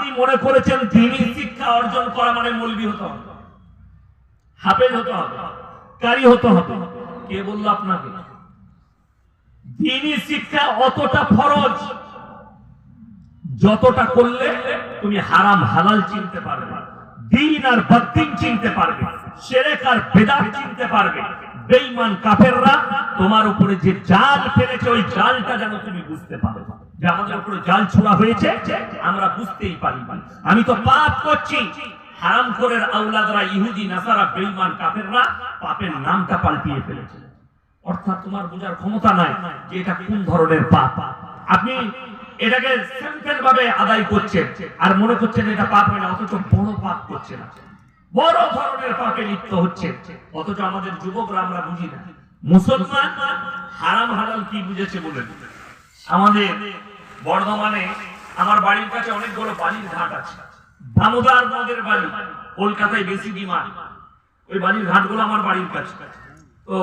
আপনি মনে করেছেন দিনই শিক্ষা অর্জন করা মানে মৌলবি হতে হবে। হাফেজ হতে হবে, কারি হতে হবে। কে বলল আপনাকে? দিনই শিক্ষা অতটা ফরজ, যতটা করলে তুমি হারাম হালাল চিনতে পারবে। দিন আর বদ্দিন চিনতে পারবে, সেরেক আর বেদাত চিনতে পারবে। বেঈমান কাফেররা তোমার উপরে যে জাল ফেলেছে, ওই জালটা যেন তুমি বুঝতে পারো। যে আমাদের উপরে জাল ছোড়া হয়েছে, আমরা বুঝতেই পারি। আমি তো পাপ করছি। হারাম করের আউলাদরা ইহুদি, নাসারা, বেঈমান, কাফেররা পাপের নামটা পাল্টিয়ে ফেলেছে। অর্থাৎ তোমার বোঝার ক্ষমতা নাই যে এটা কোন ধরনের পাপ। আপনি এটাকে সিম্পল ভাবে আদায় করছেন আর মনে করছেন এটা পাপ হয় না, অথচ বড় পাপ করছে না। বড় ধরনের পাপে লিপ্ত হচ্ছে। অথচ আমাদের যুবকরা আমরা বুঝি না। মুসলমান হারাম হালাল কি বুঝেছে বলে আমাদের বর্ধমানে আমার বাড়ির কাছে অনেকগুলো বালির ঘাট আছে। দামোদর নদের বালি, কলকাতায় বেশি ডিমান্ড। ওই বালির ঘাটগুলো আমার বাড়ির কাছে। তো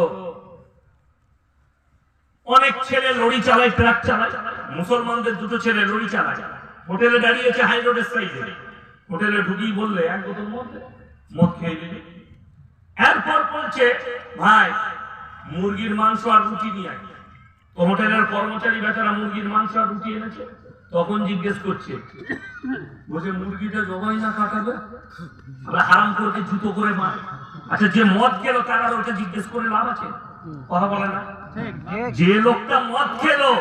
অনেক ছেলে লরি চালায়, ট্রাক চালায়, মুসলমানদের দুটো ছেলে লড়ি চালায়। হোটেলে দাঁড়িয়েছে হাই রোডের সাইডে। হোটেলে ঢুকি বললে, এক বোতল মদ মদ খেয়ে দিলে এরপর বলছে, ভাই, মুরগির মাংস আর রুটি নিয়ে তো হোটেলের কর্মচারী বেচারা মুরগির মাংস রুটি এনেছে। তখন জিজ্ঞেস করছে বলছে মুরগিটা জবাই না কাটাবে? আমরা হারাম করে জুতো করে মার। আচ্ছা যে মদ খেলো তার আর ওটা জিজ্ঞেস করে লাভ আছে? কথা বলে না। যে লোকটা মদ খেলো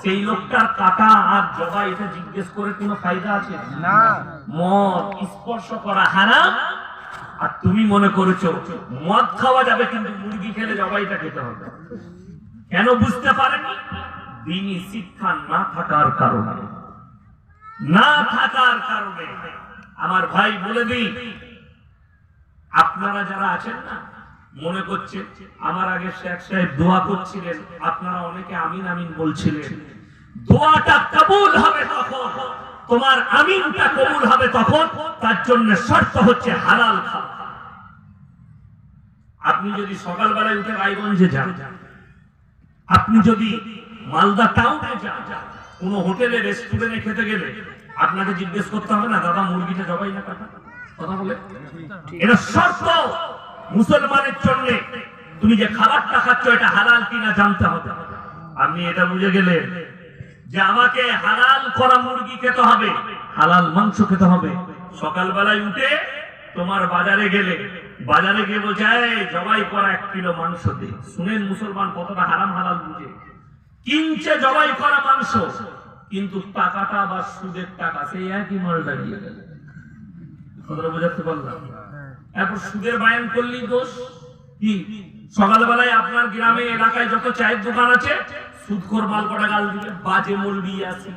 সেই লোকটার কাটা আর জবাই এটা জিজ্ঞেস করে কোনো ফায়দা আছে? না। মদ স্পর্শ করা হারাম। আর তুমি মনে করেছ মদ খাওয়া যাবে কিন্তু মুরগি খেলে জবাইটা খেতে হবে। কেন বুঝতে পারেনি দিনই শিক্ষা না থাকার কারণে। না থাকার কারণে। আমার ভাই বলে দিই, আপনারা যারা আছেন না, মনে করছে আমার আগে শেখ সাহেব দোয়া করছিলেন, আপনারা অনেকে আমিন আমিন বলছিলেন। দোয়াটা কবুল হবে তখন, তোমার আমিনটা কবুল হবে তখন, তার জন্য শর্ত হচ্ছে হালাল খাওয়া। আপনি যদি সকালবেলায় উঠে রায়গঞ্জে যান আপনি যদি মালদা টাউনে যান, কোন হোটেলে, রেস্টুরেন্টে খেতে গেলে আপনাকে জিজ্ঞেস করতে হবে, না দাদা, মুরগিটা জবাই না কথা বলে? এটা শর্ত মুসলমানের জন্য। তুমি যে খাবারটা খাচ্ছ, এটা হালাল কিনা জানতে হবে। আপনি এটা বুঝে গেলেন যে আমাকে হালাল করা মুরগি খেতে হবে, হালাল মাংস খেতে হবে। সকালবেলায় উঠে তোমার বাজারে গেলে, বাজারে গিয়ে বলছে জবাই করা এক কিলো মাংস দে। শুনেন মুসলমান কতটা হারাম হালাল বুঝে। কিনছে জবাই করা মাংস, কিন্তু টাকাটা বা সুদের টাকা সেই একই মাল দাঁড়িয়ে গেল। কথাটা বোঝাতে পারলাম? এরপর সুদের বায়ন করলেই দোষ কি? সকালবেলায় আপনার গ্রামে, এলাকায় যত চায়ের দোকান আছে, সুদখোর মাল কটা গাল দিবে? বাজে মলবি আছে।